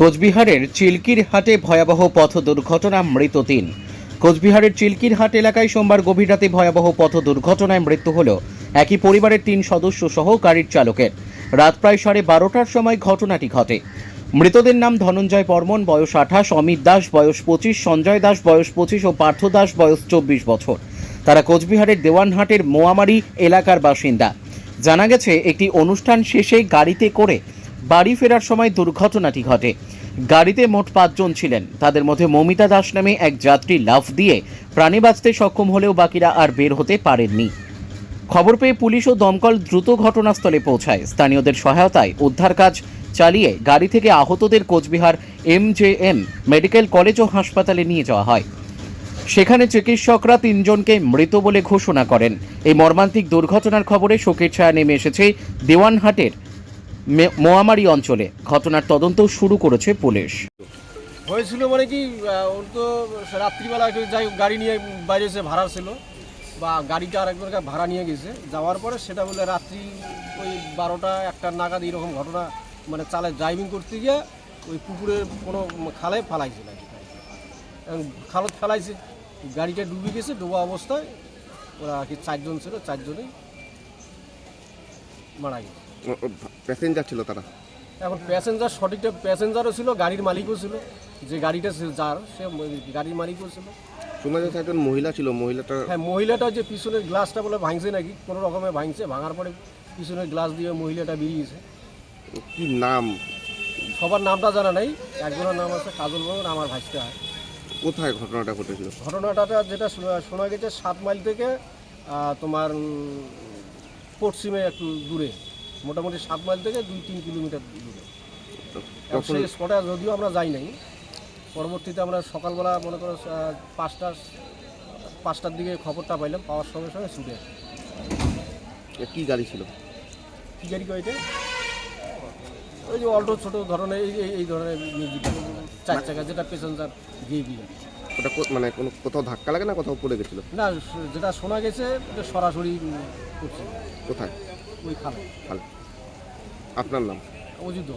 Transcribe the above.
কোচবিহারের চিল্কির হাটে ভয়াবহ পথ দুর্ঘটনা, মৃত তিন। কোচবিহারের চিল্কির হাট এলাকায় সোমবার গভীর রাতে ভয়াবহ পথ দুর্ঘটনায় মৃত্যু হল। একই পরিবারের তিন সদস্য সহ গাড়ির চালকের। রাত প্রায় সাড়ে বারোটার সময় ঘটনাটি ঘটে। মৃতদের নাম ধনঞ্জয় বর্মন, বয়স আঠাশ, অমিত দাস, বয়স পঁচিশ, সঞ্জয় দাস, বয়স পঁচিশ ও পার্থ দাস, বয়স চব্বিশ বছর। তারা কোচবিহারের দেওয়ানহাটের মোয়ামারি এলাকার বাসিন্দা। জানা গেছে, একটি অনুষ্ঠান শেষে গাড়িতে করে বাড়ি ফেরার সময় দুর্ঘটনাটি ঘটে। গাড়িতে মোট পাঁচজন ছিলেন। তাদের মধ্যে মমিতা দাস নামে এক যাত্রী লাফ দিয়ে প্রাণে বাঁচতে সক্ষম হলেও বাকিরা আর বের হতে পারেননি। খবর পেয়ে পুলিশ ও দমকল দ্রুত ঘটনাস্থলে পৌঁছায়। স্থানীয়দের সহায়তায় উদ্ধার কাজ চালিয়ে গাড়ি থেকে আহতদের কোচবিহার এমজেএম মেডিকেল কলেজ ও হাসপাতালে নিয়ে যাওয়া হয়। সেখানে চিকিৎসকরা তিনজনকে মৃত বলে ঘোষণা করেন। এই মর্মান্তিক দুর্ঘটনার খবরে শোকের ছায়া নেমে এসেছে। দেওয়ানহাটের মোয়ামারি অঞ্চলে ঘটনার তদন্ত শুরু করেছে পুলিশ। হয়েছিল মানে কি ওর তো রাত্রিবেলা যাই গাড়ি নিয়ে বাইরে এসে ভাড়া ছিল। বা গাড়িটা আরেকজনকে ভাড়া নিয়ে গেছে। যাওয়ার পরে সেটা বলে রাত্রি ওই বারোটা, একটা নাগাদ এরকম ঘটনা মানে চালে ড্রাইভিং করতে গিয়ে ওই পুকুরের কোনো খালে ফালাইছিল খালত ফেলাইছে, গাড়িটা ডুবে গেছে, ডোবা অবস্থায়। ওরা আর কি চারজন ছিল, চারজনেই মারা গেছে। প্যাসেঞ্জার ছিল তারা? এখন প্যাসেঞ্জার সঠিকটা প্যাসেঞ্জারও ছিল গাড়ির মালিকও ছিল। যে গাড়িটা যার সে গাড়ির মালিকও ছিল। শোনা যাচ্ছে একজন মহিলা ছিল মহিলাটা হ্যাঁ মহিলাটা যে পিছনের গ্লাসটা বলে ভাঙছে নাকি কোনো রকমে ভাঙছে ভাঙার পরে পিছনের গ্লাস দিয়ে মহিলাটা বেরিয়েছে। কি নাম? সবার নামটা জানা নেই একজনের নাম আছে কাজল বর্মন আমার ভাইসটা। হয় কোথায় ঘটনাটা ঘটেছিল? ঘটনাটা যেটা শোনা গেছে সাত মাইল থেকে তোমার পশ্চিমে একটু দূরে। মোটামুটি সাত মাইল থেকে দুই তিন কিলোমিটার দূরে। সেই স্পটে যদিও আমরা যাই নাই পরবর্তীতে আমরা সকালবেলা মনে করো পাঁচটা পাঁচটার দিকে খবরটা পাইলাম পাওয়ার সঙ্গে সঙ্গে ছুটে। কি গাড়ি ছিল? কী গাড়ি কয়টা ওই যে অল্টো ছোটো ধরনের এই ধরনের মিউজিক চার চাকা যেটা প্যাসেঞ্জার গিয়ে ওটা মানে কোনো কোথাও ধাক্কা লাগে না কোথাও পড়ে গেছিল? না যেটা শোনা গেছে সরাসরি করছে কোথায়? ওই খালে। খালে। আপনার নাম? অজিত